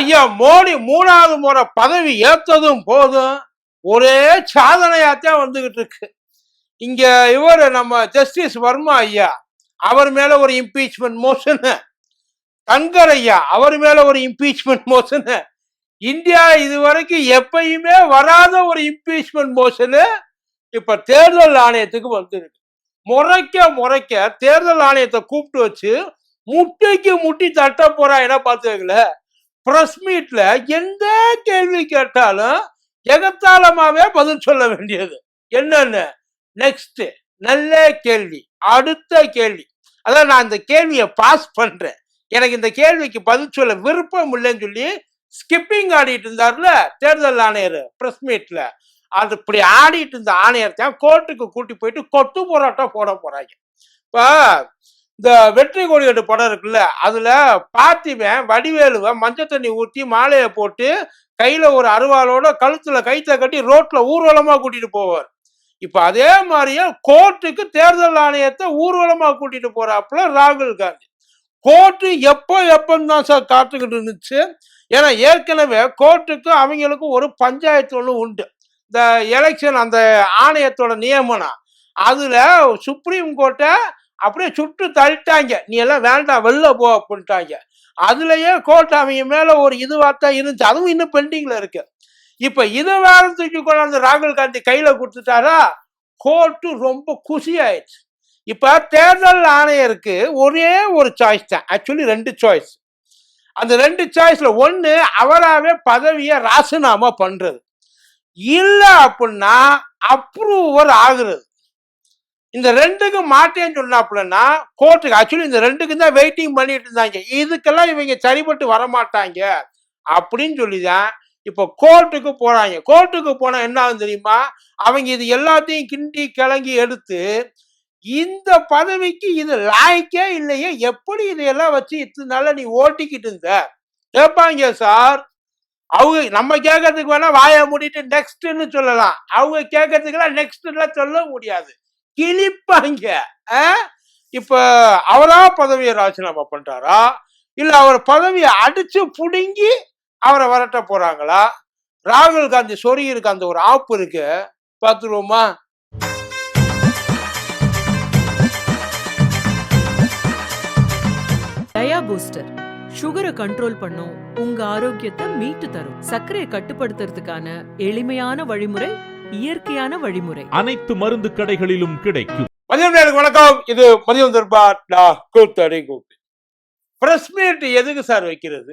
ஐயா மோடி மூணாவது முறை பதவி ஏத்ததும் போதும். ஒரே சாதனையாத்தான் வந்துகிட்டு இருக்கு. இங்க இவர் நம்ம ஜஸ்டிஸ் வர்மா ஐயா அவர் மேல ஒரு இம்பீச்மெண்ட் மோஷன் கன்கர் ஐயா அவர் மேல ஒரு இம்பீச்மெண்ட் மோஷன் இந்தியா இதுவரைக்கும் எப்பயுமே வராத ஒரு இம்பீச்மெண்ட் மோஷனு இப்ப தேர்தல் ஆணையத்துக்கு வந்துருக்கு. முறைக்க முறைக்க தேர்தல் ஆணையத்தை கூப்பிட்டு வச்சு முட்டைக்கு முட்டி தட்ட போறா என்ன பார்த்துக்கல ப்ரெஸ் மீட்ல எந்த கேள்வி கேட்டாலும் ஜெகத்தாளமாவே பதில் சொல்ல வேண்டியது. என்னென்ன? நெக்ஸ்ட் நல்ல கேள்வி அடுத்த கேள்வி. அதான் நான் இந்த கேள்வியை பாஸ் பண்றேன். எனக்கு இந்த கேள்விக்கு பதில் சொல்ல விருப்பம் இல்லைன்னு சொல்லி ஸ்கிப்பிங் ஆடிட்டு இருந்தார்ல தேர்தல் ஆணையர் பிரஸ் மீட்ல அது இப்படி ஆடிட்டு இருந்த ஆணையத்தை கோர்ட்டுக்கு கூட்டி போயிட்டு கொத்து போராட்டம் போட போறாங்க. இப்போ இந்த வெற்றி கொடியேடு படம் இருக்குல்ல அதுல பார்த்திபன் வடிவேலுவை மஞ்சள் தண்ணி ஊற்றி மாலையை போட்டு கையில ஒரு அருவாளோட கழுத்துல கைத்த கட்டி ரோட்ல ஊர்வலமா கூட்டிட்டு போவார். இப்ப அதே மாதிரியே கோர்ட்டுக்கு தேர்தல் ஆணையத்தை ஊர்வலமா கூட்டிட்டு போறாப்புல ராகுல் காந்தி. கோர்ட்டு எப்போ எப்பன்னு தான் சார் காத்துக்கிட்டு இருந்துச்சு. ஏன்னா ஏற்கனவே கோர்ட்டுக்கு அவங்களுக்கும் ஒரு பஞ்சாயத்து ஒன்று உண்டு. இந்த எலெக்ஷன் அந்த ஆணையத்தோட நியமனம். அதுல சுப்ரீம் கோர்ட்டை அப்படியே சுட்டு தள்ளிட்டாங்க. நீ எல்லாம் வேண்டாம் வெளில போ அப்படின்ட்டாங்க. அதுலயே கோர்ட் அவங்க மேல ஒரு இதுவாகத்தான் இருந்துச்சு. அதுவும் இன்னும் பெண்டிங்ல இருக்கு. இப்ப இதை வேற தூக்கி கொண்டாந்து ராகுல் காந்தி கையில கொடுத்துட்டாரா? கோர்ட்டு ரொம்ப குசி ஆயிடுச்சு இப்ப தேர்தல் ஆணையருக்கு ஒரே ஒரு சாய்ஸ் தான். ஆக்சுவலி ரெண்டு சாய்ஸ் அந்த ரெண்டு சாய்ஸ்ல ஒன்று அவராகவே பதவியை ராசினாமா பண்றது. இல்லை அப்படின்னா அப்ரூவர் ஆகுறது. இந்த ரெண்டுக்கு மாட்டேன்னு சொன்னாப்புலன்னா கோர்ட்டுக்கு ஆக்சுவலி இந்த ரெண்டுக்கு தான் வெயிட்டிங் பண்ணிட்டு இருந்தாங்க. இதுக்கெல்லாம் இவங்க சரிப்பட்டு வர மாட்டாங்க அப்படின்னு சொல்லிதான் இப்போ கோர்ட்டுக்கு போறாங்க. கோர்ட்டுக்கு போனா என்ன ஆகும் தெரியுமா? அவங்க இது எல்லாத்தையும் கிண்டி கிளங்கி எடுத்து இந்த பதவிக்கு இது லாய்க்கே இல்லையே. எப்படி இதையெல்லாம் வச்சு இத்தனை நாளா நீ ஓட்டிக்கிட்டு இருந்த? கேட்பாங்க சார். அவங்க நம்ம கேட்கறதுக்கு வேணா வாயை மூடிட்டு நெக்ஸ்ட்னு சொல்லலாம். அவங்க கேட்கறதுக்கெல்லாம் நெக்ஸ்ட்லாம் சொல்ல முடியாது. கிழிப்பாங்க ஆ? இப்ப அவரா பதவியை ராஜினாமா பண்றாரா இல்ல அவர் பதவியை அடிச்சு புடுங்கி அவரை வரட்ட போறாங்களா? ராகுல் காந்தி சொறி இருக்க அந்த ஒரு ஆப்பு இருக்கு. பார்த்துருவோமா? டயா பூஸ்டர். சுகரை கண்ட்ரோல் பண்ணும். உங்க ஆரோக்கியத்தை மீட்டு தரும். சர்க்கரையை கட்டுப்படுத்துறதுக்கான எளிமையான வழிமுறை இயற்கையான வழிமுறை. அனைத்து மருந்து கடைகளிலும் கிடைக்கும். மதியம் நேருக்கு வணக்கம். இது மதியம் தர்பார் டா கூத்தடி கூத்து. பிரஸ் மீட் எதுக்கு சார் வைக்கிறது?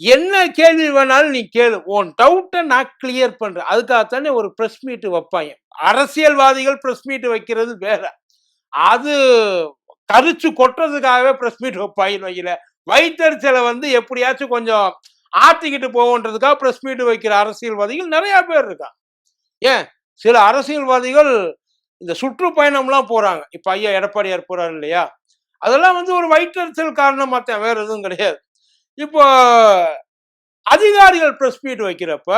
என்ன கேள்வி வேணாலும் நீ கேளு. உன் டவுட்டை நான் கிளியர் பண்றேன். அதுக்காகத்தானே ஒரு பிரஸ் மீட் வைப்பாங்க. அரசியல்வாதிகள் பிரஸ் மீட் வைக்கிறது வேற. அது கரிச்சு கொட்டுறதுக்காகவே பிரஸ் மீட் வைப்பாங்க வைக்கல வயிற்றுச்சலை வந்து எப்படியாச்சும் கொஞ்சம் ஆத்திக்கிட்டு போவோன்றதுக்காக பிரஸ் மீட் வைக்கிற அரசியல்வாதிகள் நிறைய பேர் இருக்கா ஏன்? சில அரசியல்வாதிகள் இந்த சுற்றுப்பயணம்லாம் போறாங்க. இப்ப ஐயா எடப்பாடியார் போறாரு இல்லையா? அதெல்லாம் வந்து ஒரு வயிற்றுத்தல் காரணமா தான் வேற எதுவும் கிடையாது. இப்போ அதிகாரிகள் ப்ரெஸ் மீட் வைக்கிறப்ப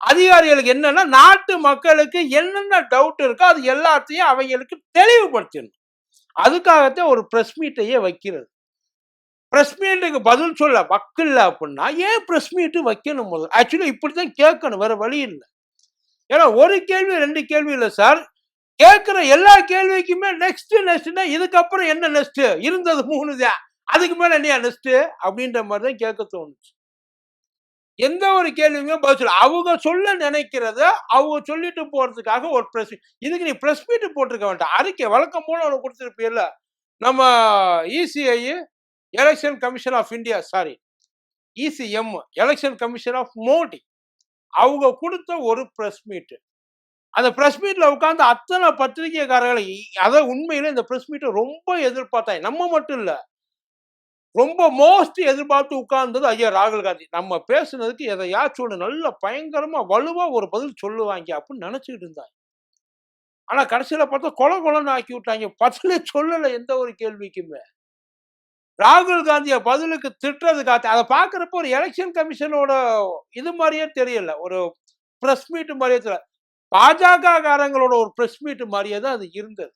அதிகாரிகளுக்கு என்னன்னா நாட்டு மக்களுக்கு என்னென்ன டவுட் இருக்கோ அது எல்லாத்தையும் அவங்களுக்கு தெளிவுபடுத்தணும். அதுக்காகத்தான் ஒரு ப்ரெஸ் மீட்டையே வைக்கிறது. ப்ரெஸ் மீட்டுக்கு பதில் சொல்ல வக்கில்ல அப்படின்னா ஏன் ப்ரெஸ் மீட்டு வைக்கணும் முதல்ல? ஆக்சுவலி இப்படி தான் கேட்கணும் வேற வழி இல்லை. ஏன்னா ஒரு கேள்வி ரெண்டு கேள்வி இல்லை சார் கேட்குற எல்லா கேள்விக்குமே நெக்ஸ்ட் நெக்ஸ்ட்னா இதுக்கப்புறம் என்ன நெக்ஸ்ட் இருந்தது மூணு தான் அதுக்கு மேல என்னையா நெக்ஸ்ட் அப்படின்ற மாதிரி தான் கேட்க தோணுச்சு. எந்த ஒரு கேள்வியுமே பதில் சொல்ல அவங்க சொல்ல நினைக்கிறத அவங்க சொல்லிட்டு போறதுக்காக ஒரு ப்ரெஸ் இதுக்கு நீ ப்ரெஸ் மீட் போட்டிருக்க வேண்டாம். அறிக்கை வழக்கம் போல உனக்கு கொடுத்துருப்பீல்ல. நம்ம ECI election commission of India sorry ECM election commission of Modi அவங்க கொடுத்த ஒரு ப்ரெஸ் மீட்டு அந்த ப்ரெஸ் மீட்டில் உட்காந்து அத்தனை பத்திரிகைக்காரர்களை அதை உண்மையில இந்த ப்ரெஸ் மீட்டை ரொம்ப எதிர்பார்த்தாங்க. நம்ம மட்டும் இல்லை. ரொம்ப மோஸ்ட் எதிர்பார்த்து உட்கார்ந்தது ஐயா ராகுல் காந்தி. நம்ம பேசுனதுக்கு எதையாச்சும் ஒன்று நல்ல பயங்கரமா வலுவா ஒரு பதில் சொல்லுவாங்க அப்படின்னு நினைச்சுக்கிட்டு இருந்தாங்க. ஆனா கடைசியில பார்த்தா கொலை கொலன்னு ஆக்கி விட்டாங்க. பதிலே சொல்லலை எந்த ஒரு கேள்விக்குமே. ராகுல் காந்திய பதிலுக்கு திட்டுறது காத்து அதை பார்க்குறப்ப ஒரு எலெக்ஷன் கமிஷனோட இது மாதிரியே தெரியல. ஒரு ப்ரெஸ் மீட் மாதிரியே தெரியல. பாஜக காரங்களோட ஒரு ப்ரெஸ் மீட் மாதிரியே தான் அது இருந்தது.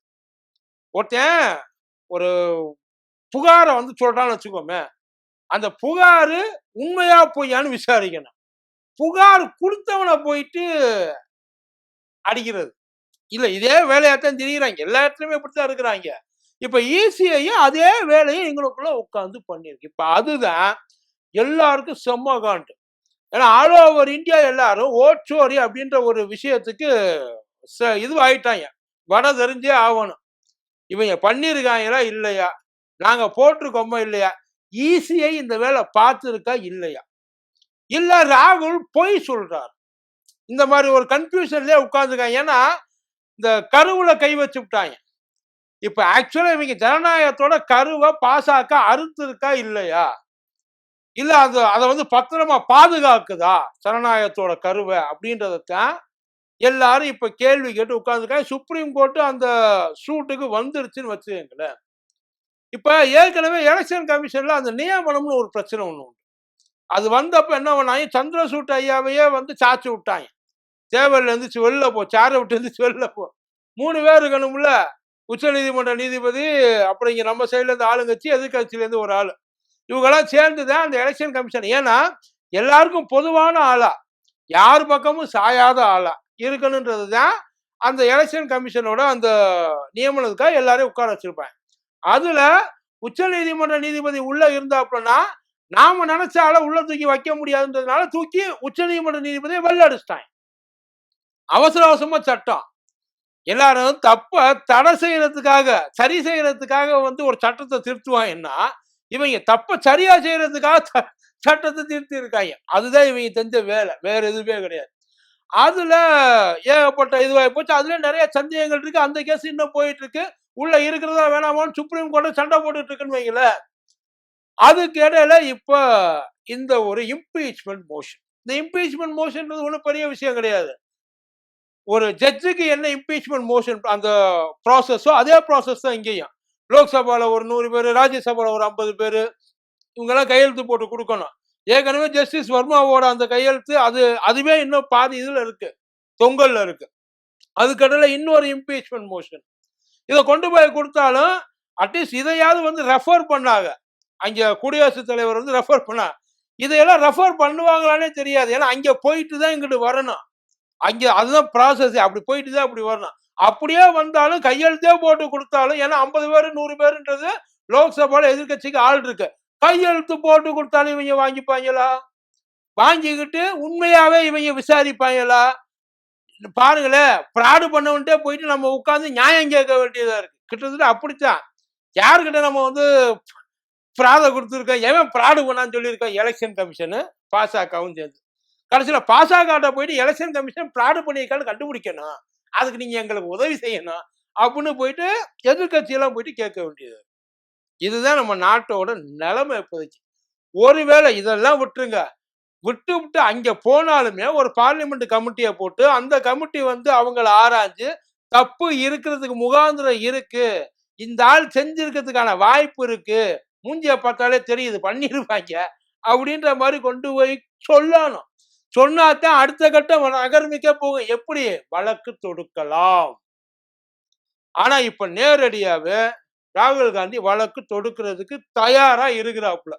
ஒருத்தன் ஒரு புகாரை வந்து சொல்கிறான்னு வச்சுக்கோமே அந்த புகாரு உண்மையா பொய்யான்னு விசாரிக்கணும். புகார் கொடுத்தவனை போயிட்டு அடிக்கிறது. இல்லை இதே வேலையாத்தான் தெரியுறாங்க. எல்லா இடத்துலையுமே இப்படித்தான் இருக்கிறாங்க. இப்ப ஈஸியையும் அதே வேலையும் எங்களுக்குள்ள உட்காந்து பண்ணிருக்கு. இப்ப அதுதான் எல்லாருக்கும் செம்ம காண்டு. ஏன்னா ஆல் ஓவர் இந்தியா எல்லாரும் ஓட்சோரி அப்படின்ற ஒரு விஷயத்துக்கு ச- வட தெரிஞ்சே ஆகணும். இவங்க பண்ணியிருக்காங்களா இல்லையா? நாங்க போட்டிருக்கோமோ இல்லையா? ஈஸியை இந்த வேலை பார்த்துருக்கா இல்லையா? இல்ல ராகுல் பொய் சொல்றார். இந்த மாதிரி ஒரு கன்ஃபியூஷன்லயே உட்காந்துருக்காங்க ஏன்னா இந்த கருவுல கை வச்சு விட்டாங்க. இப்போ ஆக்சுவலாக இவங்க ஜனநாயகத்தோட கருவை பாசாக்க அறுத்துருக்கா இல்லையா? இல்லை அது அதை வந்து பத்திரமா பாதுகாக்குதா ஜனநாயகத்தோட கருவை அப்படின்றதான் எல்லாரும் இப்போ கேள்வி கேட்டு உட்காந்துருக்காங்க சுப்ரீம் கோர்ட்டு அந்த சூட்டுக்கு வந்துருச்சுன்னு வச்சுக்கங்களேன். இப்போ ஏற்கனவே எலெக்ஷன் கமிஷனில் அந்த நியமனம்னு ஒரு பிரச்சனை ஒன்று உண்டு. அது வந்தப்போ என்ன பண்ணாங்க? சந்திரசூட் ஐயாவையே வந்து சாச்சு விட்டாங்க. தேவரில் இருந்துச்சு வெளில போ சேரை விட்டு இருந்துச்சு வெளில போ. மூணு பேர் இருக்கணும்ல. உச்சநீதிமன்ற நீதிபதி அப்புறம் இங்கே நம்ம சைட்லேருந்து ஆளுங்கட்சி எதிர்கட்சியிலேருந்து ஒரு ஆளு. இவங்கெல்லாம் சேர்ந்து தான் அந்த எலெக்ஷன் கமிஷன் ஏன்னா எல்லாருக்கும் பொதுவான ஆளா யார் பக்கமும் சாயாத ஆளா இருக்கணுன்றது தான் அந்த எலெக்ஷன் கமிஷனோட அந்த நியமனத்துக்காக எல்லாரையும் உட்கார வச்சிருப்பாங்க. அதுல உச்சநீதிமன்ற நீதிபதி உள்ள இருந்தாப்புலனா நாம நினைச்ச ஆளை உள்ள தூக்கி வைக்க முடியாதுன்றதுனால தூக்கி உச்சநீதிமன்ற நீதிபதியை வெள்ள அடிச்சிட்டாங்க. அவசர அவசரமா சட்டம். எல்லாரும் தப்ப தடை செய்யறதுக்காக சரி செய்யறதுக்காக வந்து ஒரு சட்டத்தை திருத்துவாங்கன்னா இவங்க தப்ப சரியா செய்யறதுக்காக ச- சட்டத்தை திருத்தி இருக்காங்க அதுதான் இவங்க தெரிஞ்ச வேலை. வேற எதுவுமே கிடையாது. அதுல ஏகப்பட்ட இதுவாகி போச்சு. அதுல நிறைய சந்தேகங்கள் இருக்கு. அந்த கேஸ் இன்னும் போயிட்டு இருக்கு உள்ள இருக்கிறதா வேணாமான்னு சுப்ரீம் கோர்ட்டு சண்டை போட்டுட்டு இருக்குன்னு அதுக்கு இடையில இப்ப இந்த ஒரு இம்பீச்மெண்ட் மோஷன் இந்த இம்பீச்மெண்ட் மோஷன்ன்றது ஒன்றும் பெரிய விஷயம் கிடையாது. ஒரு ஜட்ஜுக்கு என்ன இம்பீச்மெண்ட் மோஷன் அந்த ப்ராசஸோ அதே ப்ராசஸ் தான் இங்கேயும். லோக்சபாவில் ஒரு நூறு பேர் ராஜ்யசபாவில் ஒரு ஐம்பது பேர் இவங்கெல்லாம் கையெழுத்து போட்டு கொடுக்கணும். ஏற்கனவே ஜஸ்டிஸ் வர்மாவோட அந்த கையெழுத்து அது அதுவே இன்னும் பாதி இதில் இருக்கு தொங்கல்ல இருக்கு. அதுக்கடையில் இன்னொரு இம்பீச்மெண்ட் மோஷன் இதை கொண்டு போய் கொடுத்தாலும் அட்லீஸ்ட் இதையாவது வந்து ரெஃபர் பண்ணாங்க. அங்கே குடியரசுத் தலைவர் வந்து ரெஃபர் பண்ணா. இதையெல்லாம் ரெஃபர் பண்ணுவாங்களானே தெரியாது. ஏன்னா அங்கே போயிட்டு தான் இங்கிட்டு வரணும். அங்க அதுதான் ப்ராசஸ் அப்படி போயிட்டு தான் அப்படி வரணும். அப்படியே வந்தாலும் கையெழுத்தே போட்டு கொடுத்தாலும் ஏன்னா ஐம்பது பேர் நூறு பேருன்றது லோக்சபால எதிர்க்கட்சிக்கு ஆள் இருக்கு. கையெழுத்து போட்டு கொடுத்தாலும் இவங்க வாங்கிப்பாங்களா? வாங்கிக்கிட்டு உண்மையாவே இவங்க விசாரிப்பாங்களா? பாருங்களேன் ஃப்ராடு பண்ணவன்ட்டே போயிட்டு நம்ம உட்காந்து நியாயம் கேட்க வேண்டியதா இருக்கு. கிட்டத்தட்ட அப்படித்தான். யாருக்கிட்ட நம்ம வந்து ஃப்ராதை கொடுத்துருக்கோம்? எவன் ஃப்ராடு பண்ணான்னு சொல்லியிருக்கோம்? எலெக்ஷன் கமிஷனு பாசகவும் சேர்ந்து. கடைசியில் பாசகாட்ட போயிட்டு எலெக்ஷன் கமிஷன் ஃப்ராடு பண்ணியிருக்கான்னு கண்டுபிடிக்கணும். அதுக்கு நீங்கள் எங்களுக்கு உதவி செய்யணும் அப்படின்னு போயிட்டு எதிர்கட்சியெல்லாம் போயிட்டு கேட்க வேண்டியது. இதுதான் நம்ம நாட்டோட நிலைமை இப்போதைக்கு. ஒருவேளை இதெல்லாம் விட்டுருங்க. விட்டு விட்டு அங்கே போனாலுமே ஒரு பார்லிமெண்ட் கமிட்டியை போட்டு அந்த கமிட்டி வந்து அவங்கள ஆராய்ஞ்சு தப்பு இருக்கிறதுக்கு முகாந்திரம் இருக்கு. இந்த ஆள் செஞ்சிருக்கிறதுக்கான வாய்ப்பு இருக்கு. மூஞ்சிய பார்த்தாலே தெரியுது பண்ணிருப்பாங்க அப்படின்ற மாதிரி கொண்டு போய் சொல்லணும். சொன்னாதான் அடுத்த கட்டம் நகர்மிக்க போகும். எப்படி? வழக்கு தொடுக்கலாம். ஆனா இப்ப நேரடியாவே ராகுல் காந்தி வழக்கு தொடுக்கிறதுக்கு தயாரா இருக்கிறாப்புல.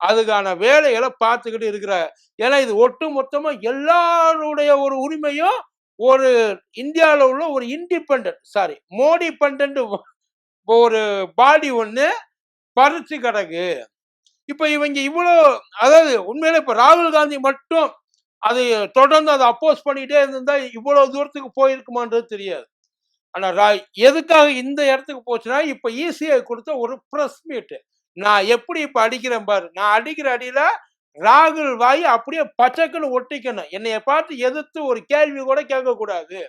அதுக்கான வேலைகளை பார்த்துக்கிட்டு இருக்கிறார். ஏன்னா இது ஒட்டு மொத்தமா எல்லாருடைய ஒரு உரிமையும் ஒரு இந்தியாவில் உள்ள ஒரு இண்டிபெண்ட் சாரி மோடி பண்டன்ட் ஒரு பாடி ஒண்ணு பறிச்சு கிடக்கு. இப்ப இவங்க இவ்வளோ அதாவது உண்மையில இப்ப ராகுல் காந்தி மட்டும் அது தொடர்ந்து அதை அப்போஸ் பண்ணிட்டே இருந்திருந்தா இவ்வளவு தூரத்துக்கு போயிருக்குமான்றது தெரியாது. ஆனால் ரா- எதுக்காக இந்த இடத்துக்கு போச்சுன்னா இப்போ ஈஸியா கொடுத்த ஒரு ப்ரெஸ் மீட்டு நான் எப்படி இப்போ அடிக்கிறேன் பாரு. நான் அடிக்கிற அடியில் ராகுல் வாய் அப்படியே பச்சைக்குன்னு ஒட்டிக்கணும். என்னைய பார்த்து எதிர்த்து ஒரு கேள்வி கூட கேட்கக்கூடாது.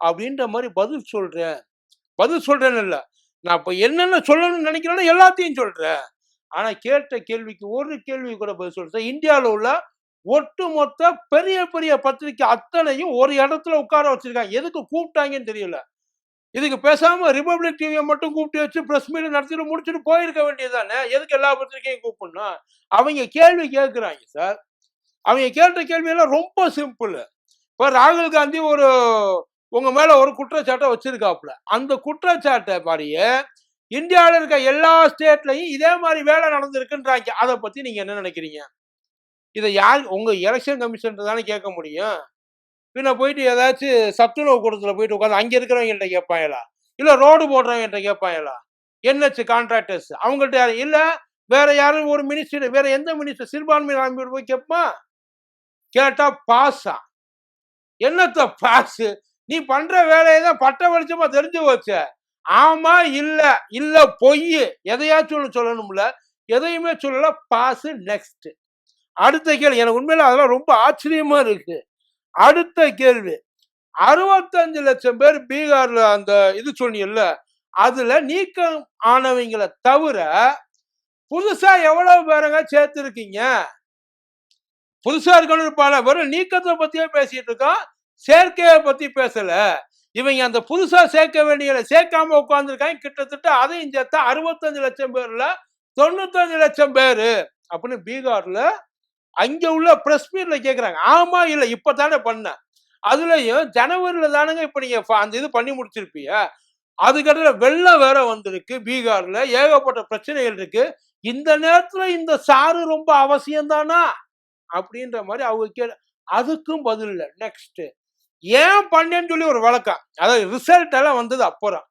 அப்படின்ற மாதிரி பதில் சொல்கிறேன் பதில் சொல்கிறேன்னு இல்லை. நான் இப்போ என்னென்ன சொல்லணும்னு நினைக்கிறேனோ எல்லாத்தையும் சொல்கிறேன் ஆனால் கேட்ட கேள்விக்கு ஒரு கேள்வி கூட பதில் சொல்கிறேன் இந்தியாவில் உள்ள ஒட்டுமொத்த பெரிய பெரிய பத்திரிக்கை அத்தனையும் ஒரு இடத்துல உட்கார வச்சிருக்காங்க. எதுக்கு கூப்பிட்டாங்கன்னு தெரியல. இதுக்கு பேசாம ரிபப்ளிக் டிவியை மட்டும் கூப்பிட்டு வச்சு பிரஸ் மீட் நடத்திட்டு முடிச்சுட்டு போயிருக்க வேண்டியதுதானே? எதுக்கு எல்லா பத்திரிக்கையும் கூப்பிடணும்? அவங்க கேள்வி கேட்குறாங்க சார் அவங்க கேட்ட கேள்வி எல்லாம் ரொம்ப சிம்பிள் இப்போ ராகுல் காந்தி ஒரு உங்க மேல ஒரு குற்றச்சாட்டை வச்சிருக்காப்புல. அந்த குற்றச்சாட்டை மாதிரியே இந்தியாவில் இருக்க எல்லா ஸ்டேட்லையும் இதே மாதிரி வேலை நடந்திருக்குன்றாங்க. அதை பத்தி நீங்க என்ன நினைக்கிறீங்க? இதை யார் உங்க எலெக்ஷன் கமிஷன் தானே கேட்க முடியும்? பின்ன போயிட்டு ஏதாச்சும் சத்துணவு கூடத்துல போயிட்டு உட்காந்து அங்க இருக்கிறவங்கள்ட்ட கேட்பாங்களா இல்ல ரோடு போடுறவங்கள்ட்ட கேட்பாங்களா என்ஹெச் கான்ட்ராக்டர்ஸ் அவங்கள்ட்ட யாரும் இல்ல வேற யாரும் ஒரு மினிஸ்டர் வேற எந்த மினிஸ்டர் சிறுபான்மை அமைப்பு போய் கேட்பான்? கேட்டா பாஸா என்னத்த பாஸ் நீ பண்ற வேலையை தான் பட்ட வெளிச்சமா தெரிஞ்சு வச்ச ஆமா இல்ல இல்ல பொய். எதையாச்சும் சொல்லணும்ல. எதையுமே சொல்லல பாஸ் நெக்ஸ்ட் அடுத்த கேள்வி எனக்கு உண்மையில அதெல்லாம் ரொம்ப ஆச்சரியமா இருக்கு. அடுத்த கேள்வி. அறுபத்தஞ்சு லட்சம் பேர் பீகார்ல அந்த இது சொன்னீங்கல்ல அதுல நீக்கம் ஆனவங்களை தவிர புதுசா எவ்வளவு பேருங்க சேர்த்திருக்கீங்க? புதுசா இருக்கணும் இருப்பாங்க. வெறும் நீக்கத்தை பத்தியே பேசிட்டு இருக்கோம். சேர்க்கையை பத்தி பேசல. இவங்க அந்த புதுசா சேர்க்க வேண்டியதை சேர்க்காம உட்காந்துருக்காங்க கிட்டத்தட்ட அதையும் சேர்த்தா அறுபத்தஞ்சு லட்சம் பேர்ல தொண்ணூத்தஞ்சு லட்சம் பேரு. அப்படின்னு பீகார்ல அங்க உள்ள பிரஸ் மீட்ல கேக்குறாங்க. ஆமா இல்ல இப்பதானே பண்ண அதுலயும் ஜனவரியில தானுங்க இப்ப நீங்க அந்த இது பண்ணி முடிச்சிருப்பீங்க. அதுக்கடையில வெள்ளம் வேற வந்திருக்கு பீகார்ல. ஏகப்பட்ட பிரச்சனைகள் இருக்கு. இந்த நேரத்துல இந்த சாரு ரொம்ப அவசியம் தானா அப்படின்ற மாதிரி அவங்க கே அதுக்கும் பதில் இல்லை. நெக்ஸ்ட் ஏன் பண்ணேன்னு சொல்லி ஒரு வழக்கம். அதாவது ரிசல்ட் எல்லாம் வந்தது அப்புறம்.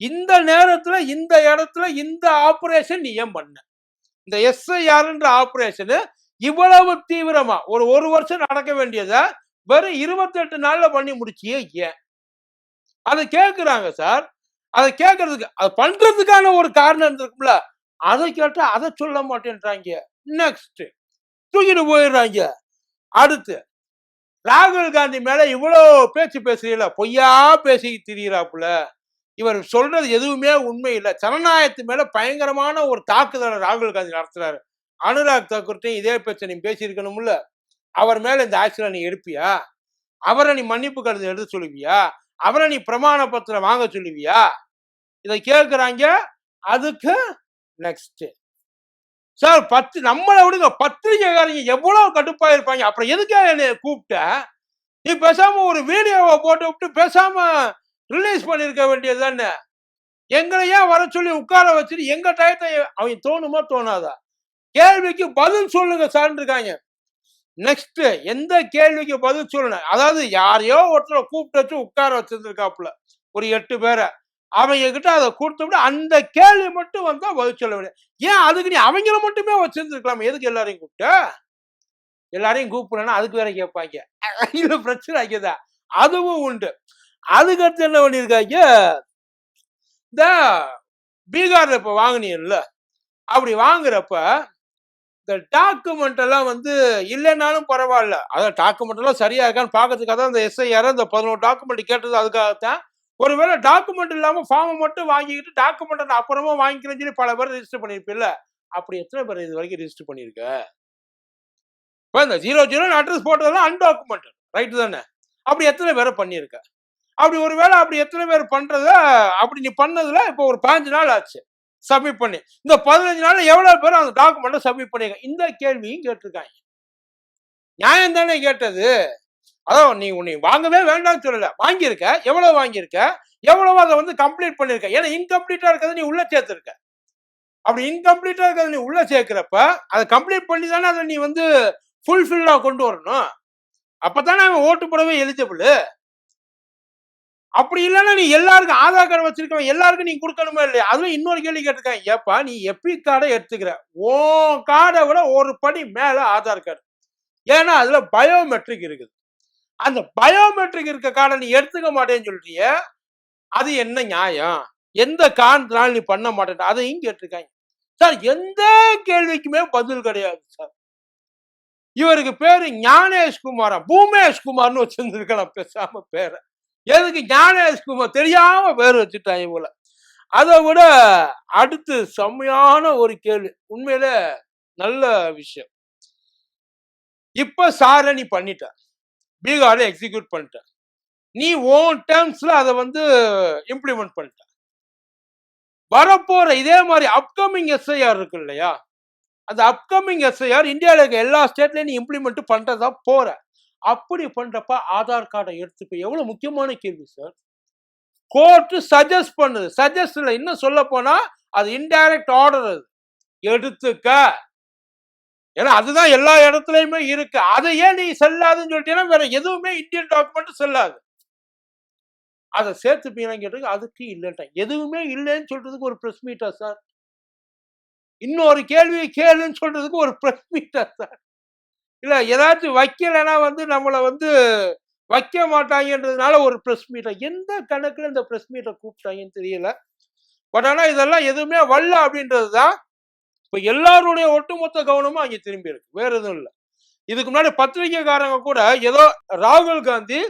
இந்த நேரத்துல இந்த இடத்துல இந்த ஆபரேஷன் நீ ஏன் பண்ண? இந்த எஸ்ஐஆர்ன்ற ஆபரேஷன் இவ்வளவு தீவிரமா ஒரு ஒரு வருஷம் நடக்க வேண்டியதை வெறும் இருபத்தெட்டு நாள்ல பண்ணி முடிச்சியே ஏன்? அதை கேட்கிறாங்க சார். அதை கேட்கறதுக்கு அது பண்றதுக்கான ஒரு காரணம் இருந்திருக்கும்ல. அதை கேட்டா அதை சொல்ல மாட்டேன்றாங்க. நெக்ஸ்ட் தூக்கிட்டு போயிடுறாங்க. அடுத்து ராகுல் காந்தி மேல இவ்வளோ பேச்சு பேசுறீங்களா? பொய்யா பேசி திரியிறாப்புல. இவர் சொல்றது எதுவுமே உண்மை இல்லை. ஜனநாயகத்து மேல பயங்கரமான ஒரு தாக்குதலை ராகுல் காந்தி நடத்துறாரு. அனுராக் தாக்கூர்ட்டையும் இதே பிரச்சனை நீ பேசியிருக்கணும்ல? அவர் மேல இந்த ஆக்ஷனை நீ எடுப்பியா? அவரை நீ மன்னிப்பு கருத்து எடுத்து சொல்லுவியா? அவரை நீ பிரமாண பத்திரம் வாங்க சொல்லுவியா? இதை கேட்குறாங்க. அதுக்கு நெக்ஸ்ட் சார் பத்து நம்மளை விடுங்க. பத்திரிகைக்காரங்க எவ்வளவு கடுப்பா இருப்பாங்க அப்புறம் எதுக்காக என்னை கூப்பிட்ட? நீ பேசாம ஒரு வீடியோவை போட்டு விட்டு பேசாம ரிலீஸ் பண்ணியிருக்க வேண்டியது தானே எங்களை ஏன் வர சொல்லி உட்கார வச்சுட்டு எங்க டயத்தை அவன் தோணுமா தோணாதா? கேள்விக்கு பதில் சொல்லுங்க சார் இருக்காங்க. நெக்ஸ்ட் எந்த கேள்விக்கு பதில் சொல்லணும் அதாவது யாரையோ ஒருத்தரை கூப்பிட்டு வச்சு உட்கார வச்சிருந்துருக்காப்புல. ஒரு எட்டு பேரை. அவங்க கிட்ட அதை கொடுத்து அந்த கேள்வி மட்டும் வந்தா பதில் சொல்ல வேண்டிய ஏன் அதுக்கு நீ அவங்கள மட்டுமே வச்சிருந்துருக்கலாம்? எதுக்கு எல்லாரையும் கூப்பிட்ட? எல்லாரையும் கூப்பிடலன்னா அதுக்கு வேற கேட்பாங்க. இது பிரச்சனை ஆகியதா? அதுவும் உண்டு. அதுக்கடுத்து என்ன பண்ணியிருக்காங்க? இந்த பீகார்ல இப்ப வாங்கினீங்கல்ல. அப்படி வாங்குறப்ப இந்த டாக்குமெண்ட் எல்லாம் வந்து இல்லைனாலும் பரவாயில்ல. அதான் டாக்குமெண்ட் எல்லாம் சரியா இருக்கான்னு பார்க்கறதுக்காக தான் இந்த எஸ்ஐஆர் இந்த பதினோரு டாக்குமெண்ட் கேட்டது. அதுக்காகத்தான் ஒருவேளை டாக்குமெண்ட் இல்லாம ஃபார்மை மட்டும் வாங்கிக்கிட்டு டாக்குமெண்ட் அப்புறமா வாங்கிக்கிறேன்னு சொல்லி பல பேர் ரெஜிஸ்டர் பண்ணிருப்பில்ல அப்படி எத்தனை பேர் இது வரைக்கும் ரெஜிஸ்டர் பண்ணிருக்க இப்போ இந்த ஜீரோ ஜீரோ அட்ரஸ் போட்டதெல்லாம் அன்டாக்குமெண்ட் ரைட்டு தானே? அப்படி எத்தனை பேரை பண்ணியிருக்க? அப்படி ஒருவேளை அப்படி எத்தனை பேர் பண்றத அப்படி நீ பண்ணதுல இப்போ ஒரு பாஞ்சு நாள் ஆச்சு. சப்மிட் பண்ணி. இந்த பதினஞ்சு நாள்ல எவ்வளவு பேர் அந்த டாக்குமெண்ட்டை சப்மிட் பண்ணியிருக்காங்க இந்த கேள்வியும் கேட்டிருக்காங்க. நியாயம் தானே கேட்டது. அதான் நீ உன்னை வாங்கவே வேண்டாம்னு சொல்லல. வாங்கியிருக்க. எவ்வளவு வாங்கியிருக்க? எவ்வளவு அதை வந்து கம்ப்ளீட் பண்ணிருக்க? ஏன்னா இன்கம்ப்ளீட்டா இருக்கிறத நீ உள்ள சேர்த்திருக்க. அப்படி இன்கம்ப்ளீட்டா இருக்கிறத நீ உள்ள சேர்க்கிறப்ப அதை கம்ப்ளீட் பண்ணி தானே அதை நீ வந்து ஃபுல்ஃபில்லா கொண்டு வரணும். அப்பதானே அவன் ஓட்டு போடவே எலிஜிபிள் அப்படி இல்லைன்னா நீ எல்லாருக்கும் ஆதார் கார்டு வச்சிருக்கவன் எல்லாருக்கும் நீ கொடுக்கணுமா இல்லையா? அதுல இன்னொரு கேள்வி கேட்டிருக்காங்க. ஏப்பா நீ எப்பி கார்டை எடுத்துக்கிற. ஓ கார்டை விட ஒரு படி மேல ஆதார் கார்டு. ஏன்னா அதுல பயோமெட்ரிக் இருக்குது. அந்த பயோமெட்ரிக் இருக்க கார்டை நீ எடுத்துக்க மாட்டேன்னு சொல்றிய அது என்ன நியாயம்? எந்த காரணத்தினால நீ பண்ண மாட்டேன் அதையும் கேட்டிருக்காங்க. சார் எந்த கேள்விக்குமே பதில் கிடையாது சார். இவருக்கு பேரு ஞானேஷ்குமாரா பூமேஷ்குமார்னு பூமேஷ் குமார்னு பேசாம பேரை. எதுக்கு ஞானேஷ்குமார் தெரியாம பேர் வச்சுட்டாங்க போல. அதை விட அடுத்து செம்மையான ஒரு கேள்வி. உண்மையில நல்ல விஷயம். இப்ப சார நீ பண்ணிட்ட. பீகார்ல எக்ஸிக்யூட் பண்ணிட்ட. நீ ஓன் டேர்ம்ஸ்ல அதை வந்து இம்ப்ளிமெண்ட் பண்ணிட்ட. வரப்போற இதே மாதிரி அப்கமிங் எஸ்ஐஆர் இருக்கு இல்லையா? அந்த அப்கமிங் எஸ்ஐஆர் இந்தியாவில் இருக்க எல்லா ஸ்டேட்லயும் நீ இம்ப்ளிமெண்ட் பண்றதா போற. அப்படி பண்றப்ப ஆதார் கார்டை எடுத்துக்க எவ்வளவு முக்கியமான கேள்வி சார்? கோர்ட்டு சஜஸ்ட் பண்ணுது. சஜஸ்ட்ல இன்னும் சொல்ல போனா அது இன்டைரக்ட் ஆர்டர் அது. எடுத்துக்க. ஏன்னா அதுதான் எல்லா இடத்துலயுமே இருக்கு. அதை ஏன் நீ செல்லாதுன்னு சொல்லிட்டீங்கன்னா வேற எதுவுமே இந்தியன் டாக்குமெண்ட் செல்லாது. அதை சேர்த்துப்பீங்கன்னு கேட்டு அதுக்கு இல்லைட்டேன் எதுவுமே இல்லைன்னு சொல்றதுக்கு ஒரு ப்ரெஸ் மீட்டா சார். இன்னொரு கேள்வியை கேளுன்னு சொல்றதுக்கு ஒரு ப்ரெஸ் மீட்டா சார். இல்லை ஏதாச்சும் வைக்கலைன்னா வந்து நம்மளை வந்து வைக்க மாட்டாங்கன்றதுனால ஒரு ப்ரெஸ் மீட்டை எந்த கணக்கில் இந்த ப்ரெஸ் மீட்டை கூப்பிட்டாங்கன்னு தெரியல. பட் ஆனால் இதெல்லாம் எதுவுமே வரல அப்படின்றது தான் இப்போ எல்லாருடைய ஒட்டுமொத்த கவனமும் அங்கே திரும்பி இருக்கு. வேற எதுவும் இல்லை. இதுக்கு முன்னாடி பத்திரிகைக்காரங்க கூட ஏதோ ராகுல் காந்தி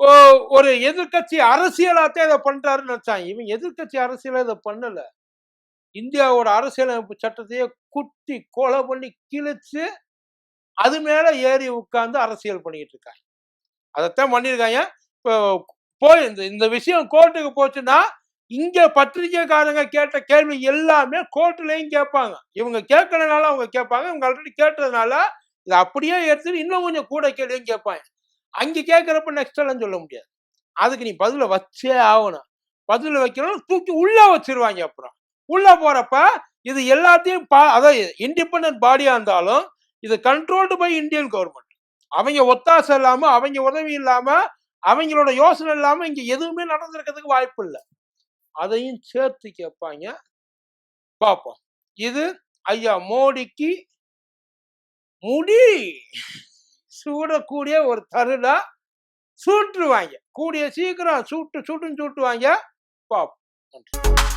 ஓ- ஒரு எதிர்க்கட்சி அரசியலாத்தான் இதை பண்றாருன்னு நினைச்சாங்க. இவன் எதிர்க்கட்சி அரசியலாக இதை பண்ணல. இந்தியாவோட அரசியலமைப்பு சட்டத்தையே குட்டி கொலை பண்ணி கிழிச்சு அது மேல ஏறி உட்கார்ந்து அரசியல் பண்ணிட்டு இருக்காங்க அதைத்தான் பண்ணியிருக்காங்க. இப்போ போய் இந்த இந்த விஷயம் கோர்ட்டுக்கு போச்சுன்னா இங்க பத்திரிக்கைக்காரங்க கேட்ட கேள்வி எல்லாமே கோர்ட்லயும் கேட்பாங்க. இவங்க கேட்கறதுனால அவங்க கேட்பாங்க. இவங்க ஆல்ரெடி கேட்டதுனால இதை அப்படியே எடுத்துட்டு இன்னும் கொஞ்சம் கூட கேள்வியும் கேட்பாங்க. அங்க கேட்குறப்ப நெக்ஸ்ட் எல்லாம் சொல்ல முடியாது. அதுக்கு நீ பதில வச்சே ஆகணும். பதில வைக்கணும் தூக்கி உள்ள வச்சிருவாங்க அப்புறம். உள்ள போறப்ப இது எல்லாத்தையும் பா- அதாவது இண்டிபெண்ட் பாடியா இருந்தாலும் இது கண்ட்ரோல்டு பை இந்தியன் கவர்மெண்ட் அவங்க ஒத்தாசை இல்லாம அவங்க உதவி இல்லாம அவங்களோட யோசனை இல்லாம இங்க எதுவுமே நடந்திருக்கிறதுக்கு வாய்ப்பு இல்லை. அதையும் சேர்த்து கேட்பாங்க. பார்ப்போம். இது ஐயா மோடிக்கு முடி சூடக்கூடிய ஒரு தருணா சூட்டுருவாங்க கூடிய சீக்கிரம் சூட்டு சூட்டுன்னு சூட்டுவாங்க. பார்ப்போம். நன்றி.